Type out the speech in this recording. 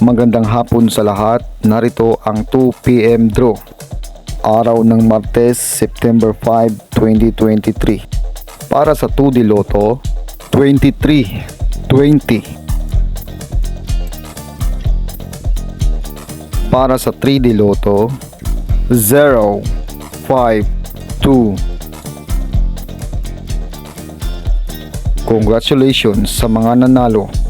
Magandang hapon sa lahat. Narito ang 2pm draw. Araw ng Martes, September 5, 2023. Para sa 2D Lotto, 23, 20. Para sa 3D Lotto, 0, 5, 2. Congratulations sa mga nanalo.